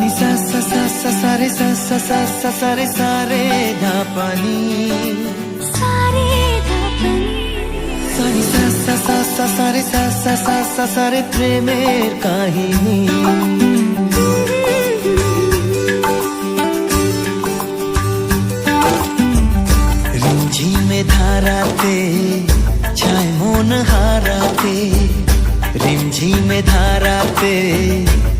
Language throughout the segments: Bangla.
সা সা রে সা সা সা সা সা রে সা রে ধা পানি सारे धपनी সা রে সা সা সা সা সা রে সা সা সা সা সা রে প্রেমের কাহিনী রিমঝিমে ধারাতে ছায় মন হারাতে রিমঝিমে ধারাতে ছায় মন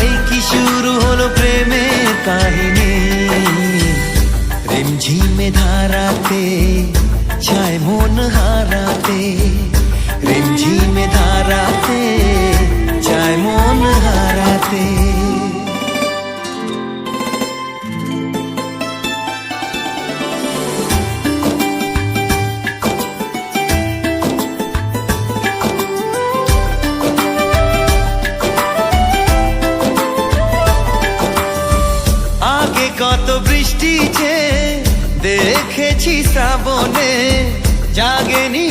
ধারাতে ছায় মন হারাতে রিমঝিমে ধারাতে চায় মন হারাতে। কত বৃষ্টি যে দেখেছি শ্রাবণে জাগেনি